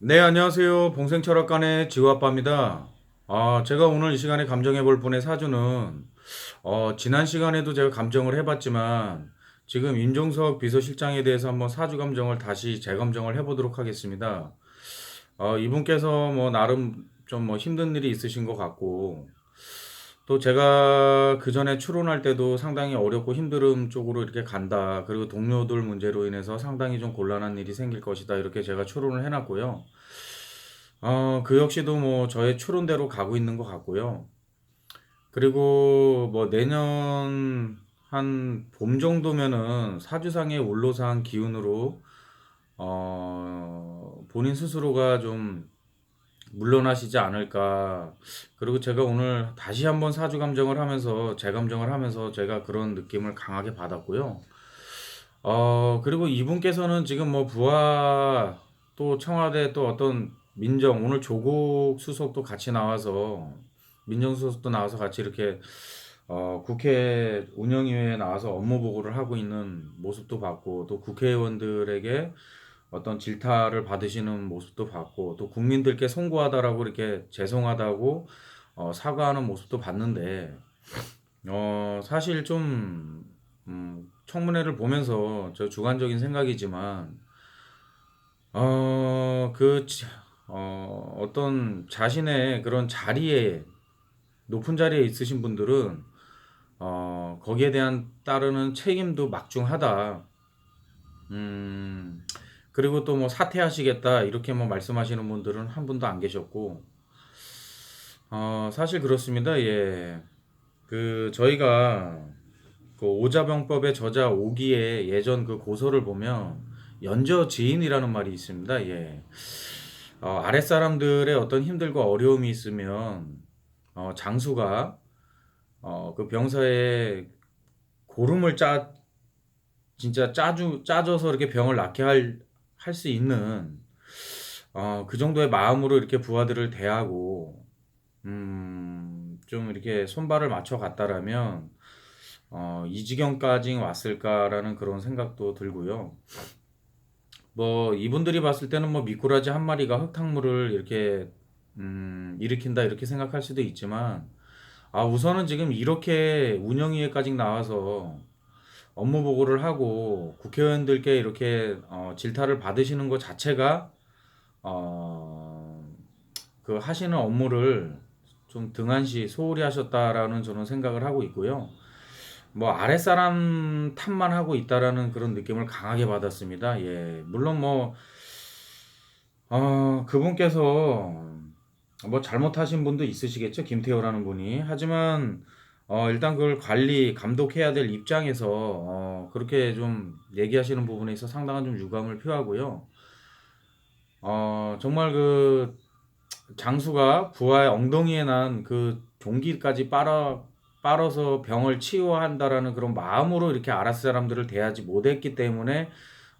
네, 안녕하세요. 봉생철학관의 지우아빠입니다. 아, 제가 오늘 이 시간에 감정해 볼 분의 사주는, 어, 지난 시간에도 제가 감정을 해봤지만, 지금 임종석 비서실장에 대해서 한번 사주 감정을 다시 재감정을 해보도록 하겠습니다. 어, 이분께서 뭐, 나름 좀 뭐 힘든 일이 있으신 것 같고, 또 제가 그 전에 추론할 때도 상당히 어렵고 힘듦 쪽으로 이렇게 간다. 그리고 동료들 문제로 인해서 상당히 좀 곤란한 일이 생길 것이다. 이렇게 제가 추론을 해놨고요. 어, 그 역시도 뭐 저의 추론대로 가고 있는 것 같고요. 그리고 뭐 내년 한 봄 정도면은 사주상의 올로상 기운으로 어, 본인 스스로가 좀 물러나시지 않을까. 그리고 제가 오늘 다시 한번 사주 감정을 하면서 재감정을 하면서 제가 그런 느낌을 강하게 받았고요. 어, 그리고 이분께서는 지금 뭐 부하 또 청와대 또 어떤 민정 오늘 조국 수석도 같이 나와서 민정 수석도 나와서 같이 이렇게 어, 국회 운영위원회에 나와서 업무 보고를 하고 있는 모습도 봤고 또 국회의원들에게 어떤 질타를 받으시는 모습도 봤고 또 국민들께 송구하다라고 이렇게 죄송하다고 어, 사과하는 모습도 봤는데 어, 사실 좀 음, 청문회를 보면서 저 주관적인 생각이지만 어, 그 지- 어, 어떤 자신의 그런 자리에 높은 자리에 있으신 분들은 어, 거기에 대한 따르는 책임도 막중하다. 음, 그리고 또 뭐 사퇴하시겠다 이렇게 뭐 말씀하시는 분들은 한 분도 안 계셨고, 어, 사실 그렇습니다. 예. 그 저희가 그 오자병법의 저자 오기의 예전 그 고서를 보면 연저 지인이라는 말이 있습니다. 예. 어, 아랫사람들의 어떤 힘들고 어려움이 있으면 어, 장수가 어, 그 병사의 고름을 짜 진짜 짜주 짜줘서 이렇게 병을 낫게 할 할 수 있는 어, 그 정도의 마음으로 이렇게 부하들을 대하고 음, 좀 이렇게 손발을 맞춰 갔다라면 어, 이 지경까지 왔을까라는 그런 생각도 들고요. 뭐 이분들이 봤을 때는 뭐 미꾸라지 한 마리가 흙탕물을 이렇게 음, 일으킨다 이렇게 생각할 수도 있지만 아 우선은 지금 이렇게 운영위에까지 나와서 업무 보고를 하고 국회의원들께 이렇게 어, 질타를 받으시는 것 자체가 어, 그 하시는 업무를 좀 등한시 소홀히 하셨다라는 저는 생각을 하고 있고요. 뭐 아랫사람 탓만 하고 있다라는 그런 느낌을 강하게 받았습니다. 예. 물론 뭐, 어, 그분께서 뭐 잘못하신 분도 있으시겠죠. 김태호라는 분이. 하지만, 어, 일단 그걸 관리, 감독해야 될 입장에서, 어, 그렇게 좀 얘기하시는 부분에 있어 상당한 좀 유감을 표하고요. 어, 정말 그 장수가 부하의 엉덩이에 난 그 종기까지 빨아 빨아서 병을 치유한다라는 그런 마음으로 이렇게 아랍 사람들을 대하지 못했기 때문에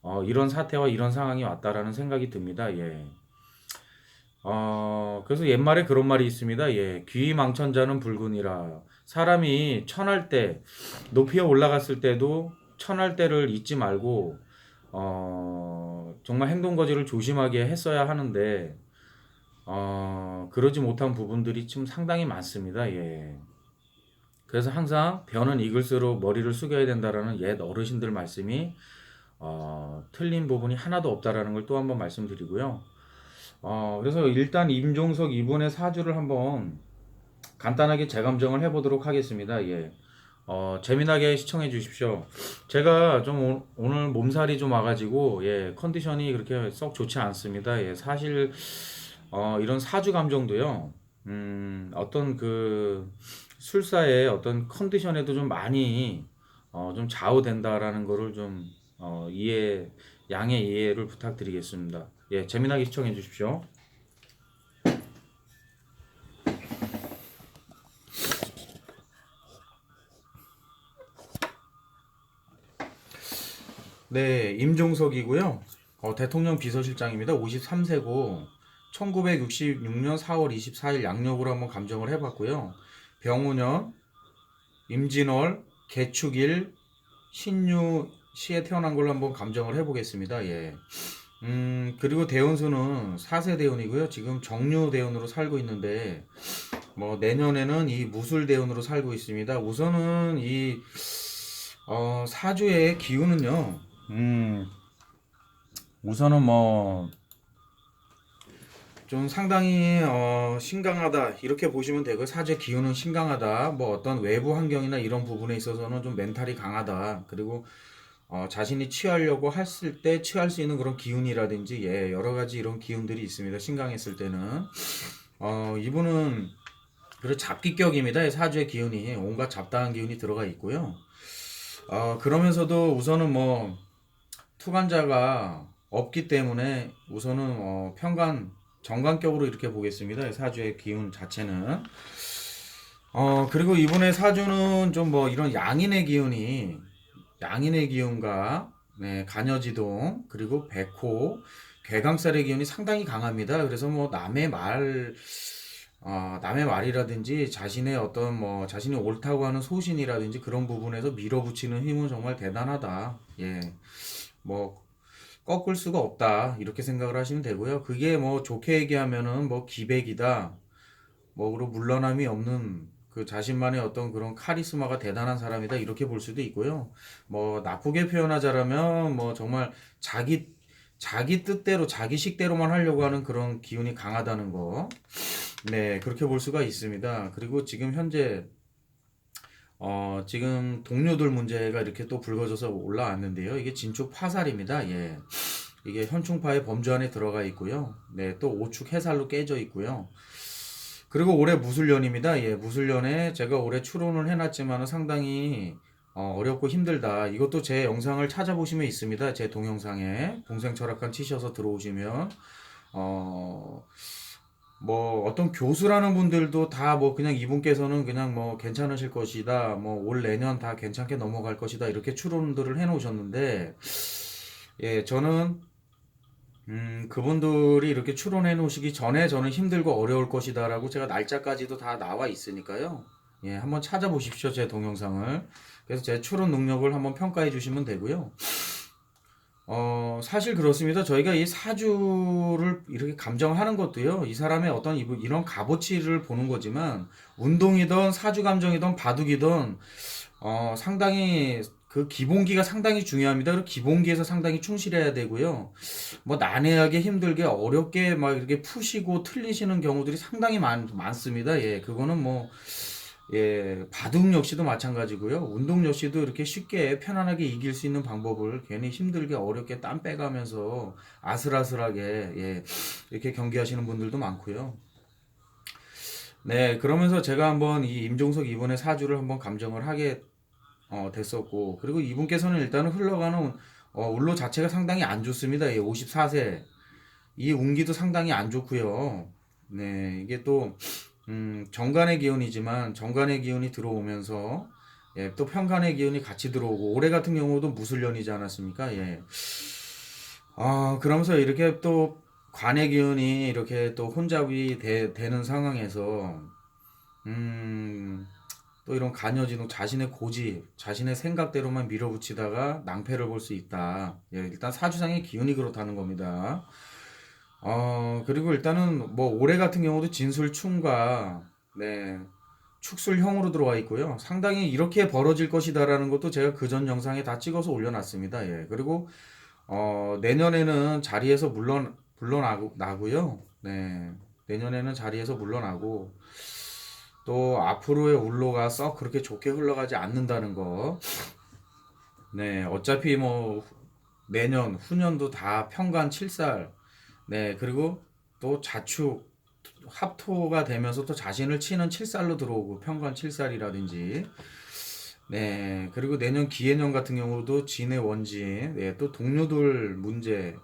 어, 이런 사태와 이런 상황이 왔다라는 생각이 듭니다. 예. 어, 그래서 옛말에 그런 말이 있습니다. 예. 귀 망천자는 불군이라. 사람이 천할 때, 높이에 올라갔을 때도 천할 때를 잊지 말고, 어, 정말 행동 거지를 조심하게 했어야 하는데, 어, 그러지 못한 부분들이 좀 상당히 많습니다. 예. 그래서 항상 변은 익을수록 머리를 숙여야 된다라는 옛 어르신들 말씀이 어, 틀린 부분이 하나도 없다라는 걸 또 한번 말씀드리고요. 어, 그래서 일단 임종석 이분의 사주를 한번 간단하게 재감정을 해보도록 하겠습니다. 예. 어, 재미나게 시청해 주십시오. 제가 좀 오, 오늘 몸살이 좀 와가지고, 예, 컨디션이 그렇게 썩 좋지 않습니다. 예, 사실, 어, 이런 사주 감정도요, 음, 어떤 그, 술사의 어떤 컨디션에도 좀 많이, 어, 좀 좌우된다라는 거를 좀, 어, 이해, 양해 이해를 부탁드리겠습니다. 예, 재미나게 시청해 주십시오. 네, 임종석이고요. 어, 대통령 비서실장입니다. 53세고 1966년 4월 24일 양력으로 한번 감정을 해봤고요. 병우년, 임진월, 개축일, 신유 시에 태어난 걸로 한번 감정을 해보겠습니다. 예. 음, 그리고 대운수는 4세 대운이고요. 지금 정류 대운으로 살고 있는데, 뭐, 내년에는 이 무술 대운으로 살고 있습니다. 우선은 이, 어, 사주의 기운은요, 음, 우선은 뭐, 좀 상당히, 어, 신강하다. 이렇게 보시면 되고요. 사주의 기운은 신강하다. 뭐, 어떤 외부 환경이나 이런 부분에 있어서는 좀 멘탈이 강하다. 그리고 어, 자신이 취하려고 했을 때 취할 수 있는 그런 기운이라든지 예, 여러 가지 이런 기운들이 있습니다. 신강했을 때는 어, 이분은 그리고 잡기격입니다. 이 사주의 기운이 온갖 잡다한 기운이 들어가 있고요. 어, 그러면서도 우선은 뭐 투간자가 없기 때문에 우선은 어, 편관 정관격으로 이렇게 보겠습니다. 이 사주의 기운 자체는 어, 그리고 이분의 사주는 좀 뭐 이런 양인의 기운이 양인의 기운과 네, 간여지동 그리고 백호 괴강살의 기운이 상당히 강합니다. 그래서 뭐 남의 말 어, 남의 말이라든지 자신의 어떤 뭐 자신이 옳다고 하는 소신이라든지 그런 부분에서 밀어붙이는 힘은 정말 대단하다. 예. 뭐 꺾을 수가 없다. 이렇게 생각을 하시면 되고요. 그게 뭐 좋게 얘기하면은 뭐 기백이다. 뭐 그리고 물러남이 없는 그 자신만의 어떤 그런 카리스마가 대단한 사람이다 이렇게 볼 수도 있고요. 뭐 나쁘게 표현하자면 뭐 정말 자기 자기 뜻대로 자기 식대로만 하려고 하는 그런 기운이 강하다는 거. 네, 그렇게 볼 수가 있습니다. 그리고 지금 현재 어, 지금 동료들 문제가 이렇게 또 불거져서 올라왔는데요. 이게 진축 파살입니다. 예. 이게 현충파의 범주 안에 들어가 있고요. 네, 또 오축 해살로 깨져 있고요. 그리고 올해 무술년입니다. 예, 무술년에 제가 올해 추론을 해놨지만 상당히 어, 어렵고 힘들다. 이것도 제 영상을 찾아보시면 있습니다. 제 동영상에 동생 철학관 치셔서 들어오시면 어, 뭐 어떤 교수라는 분들도 다 뭐 그냥 이분께서는 그냥 뭐 괜찮으실 것이다. 뭐 올 내년 다 괜찮게 넘어갈 것이다. 이렇게 추론들을 해 놓으셨는데 예, 저는 음, 그분들이 이렇게 추론해 놓으시기 전에 저는 힘들고 어려울 것이다라고 제가 날짜까지도 다 나와 있으니까요. 예, 한번 찾아보십시오. 제 동영상을. 그래서 제 추론 능력을 한번 평가해 주시면 되고요. 어, 사실 그렇습니다. 저희가 이 사주를 이렇게 감정하는 것도요, 이 사람의 어떤 이- 이런 값어치를 보는 거지만, 운동이든 사주 감정이든 바둑이든, 어, 상당히 그 기본기가 상당히 중요합니다. 그리고 기본기에서 상당히 충실해야 되고요. 뭐 난해하게 힘들게 어렵게 막 이렇게 푸시고 틀리시는 경우들이 상당히 많, 많습니다. 예, 그거는 뭐 예, 바둑 역시도 마찬가지고요. 운동 역시도 이렇게 쉽게 편안하게 이길 수 있는 방법을 괜히 힘들게 어렵게 땀 빼가면서 아슬아슬하게 예, 이렇게 경기하시는 분들도 많고요. 네, 그러면서 제가 한번 이 임종석 이번의 사주를 한번 감정을 하게 어, 됐었고 그리고 이분께서는 일단은 흘러가는 어, 울로 자체가 상당히 안 좋습니다. 예, 54세 이 운기도 상당히 안 좋고요. 네, 이게 또 음, 정관의 기운이지만 정관의 기운이 들어오면서 예, 또 편관의 기운이 같이 들어오고 올해 같은 경우도 무술년이지 않았습니까? 예. 아, 그러면서 이렇게 또 관의 기운이 이렇게 또 혼잡이 되, 되는 상황에서 음, 또 이런 간여진호 자신의 고집, 자신의 생각대로만 밀어붙이다가 낭패를 볼 수 있다. 예, 일단 사주상의 기운이 그렇다는 겁니다. 어, 그리고 일단은 뭐 올해 같은 경우도 진술충과 네, 축술형으로 들어와 있고요. 상당히 이렇게 벌어질 것이다라는 것도 제가 그 전 영상에 다 찍어서 올려놨습니다. 예. 그리고 어, 내년에는 자리에서 물론 물러나고요. 네. 내년에는 자리에서 물러나고 또 앞으로의 울로가 썩 그렇게 좋게 흘러가지 않는다는 거. 네. 어차피 뭐 내년, 후년도 다 평관 7살. 네. 그리고 또 자축 합토가 되면서 또 자신을 치는 7살로 들어오고 평관 7살이라든지 네 그리고 내년 기해년 같은 경우도 진의 원진 네, 또 동료들 문제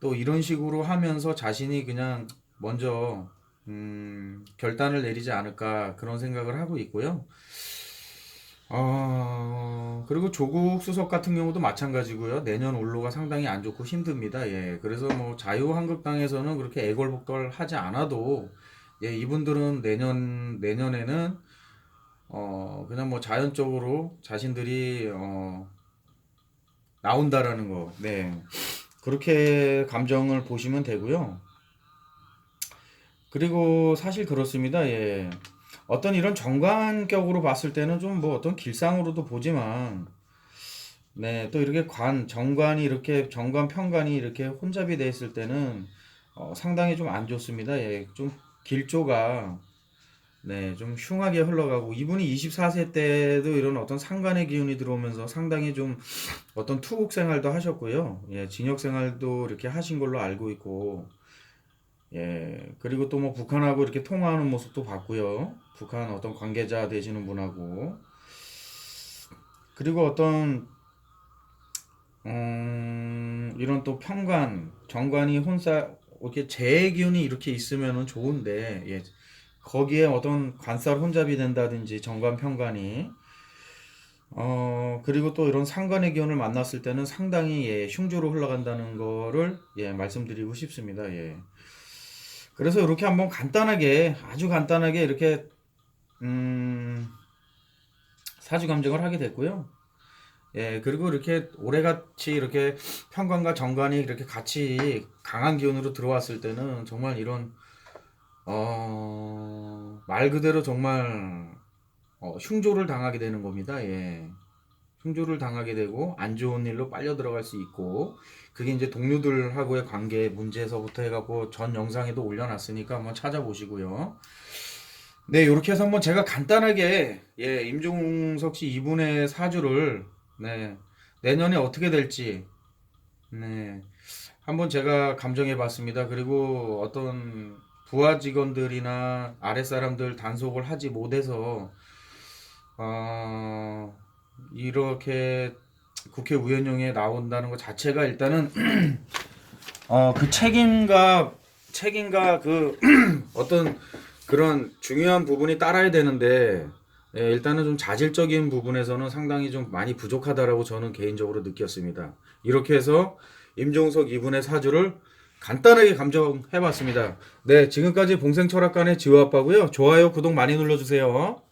또 이런 식으로 하면서 자신이 그냥 먼저 음, 결단을 내리지 않을까 그런 생각을 하고 있고요. 어, 그리고 조국 수석 같은 경우도 마찬가지고요. 내년 올로가 상당히 안 좋고 힘듭니다. 예. 그래서 뭐 자유한국당에서는 그렇게 애걸복걸 하지 않아도 예, 이분들은 내년 내년에는 어, 그냥 뭐 자연적으로 자신들이 어, 나온다라는 거. 네. 그렇게 감정을 보시면 되고요. 그리고 사실 그렇습니다. 예. 어떤 이런 정관격으로 봤을 때는 좀 뭐 어떤 길상으로도 보지만 네, 또 이렇게 관, 정관이 이렇게 정관 편관이 이렇게 혼잡이 돼 있을 때는 어, 상당히 좀 안 좋습니다. 예. 좀 길조가 네, 좀 흉하게 흘러가고 이분이 24세 때도 이런 어떤 상관의 기운이 들어오면서 상당히 좀 어떤 투국 생활도 하셨고요. 예, 징역 생활도 이렇게 하신 걸로 알고 있고 예, 그리고 또 뭐 북한하고 이렇게 통화하는 모습도 봤고요. 북한 어떤 관계자 되시는 분하고 그리고 어떤 음, 이런 또 편관, 정관이 혼사 이렇게 재의 기운이 이렇게 있으면은 좋은데 예, 거기에 어떤 관살 혼잡이 된다든지 정관 편관이 어 그리고 또 이런 상관의 기운을 만났을 때는 상당히 예, 흉조로 흘러간다는 거를 예, 말씀드리고 싶습니다. 예. 그래서 이렇게 한번 간단하게 아주 간단하게 이렇게 음, 사주 감정을 하게 됐고요. 예, 그리고 이렇게 올해같이 이렇게 편관과 정관이 이렇게 같이 강한 기운으로 들어왔을 때는 정말 이런 어, 말 그대로 정말 어, 흉조를 당하게 되는 겁니다. 예. 흉조를 당하게 되고 안 좋은 일로 빨려 들어갈 수 있고 그게 이제 동료들하고의 관계 문제에서부터 해갖고 전 영상에도 올려놨으니까 한번 찾아보시고요. 네, 이렇게 해서 한번 제가 간단하게 예, 임종석 씨 이분의 사주를 네, 내년에 어떻게 될지 네, 한번 제가 감정해 봤습니다. 그리고 어떤 부하 직원들이나 아랫사람들 단속을 하지 못해서 어, 이렇게 국회 의원용에 나온다는 것 자체가 일단은 어, 그 책임과 책임과 그 어떤 그런 중요한 부분이 따라야 되는데 예, 일단은 좀 자질적인 부분에서는 상당히 좀 많이 부족하다라고 저는 개인적으로 느꼈습니다. 이렇게 해서 임종석 이분의 사주를 간단하게 감정해봤습니다. 네, 지금까지 봉생철학관의 지호 아빠고요. 좋아요, 구독 많이 눌러주세요.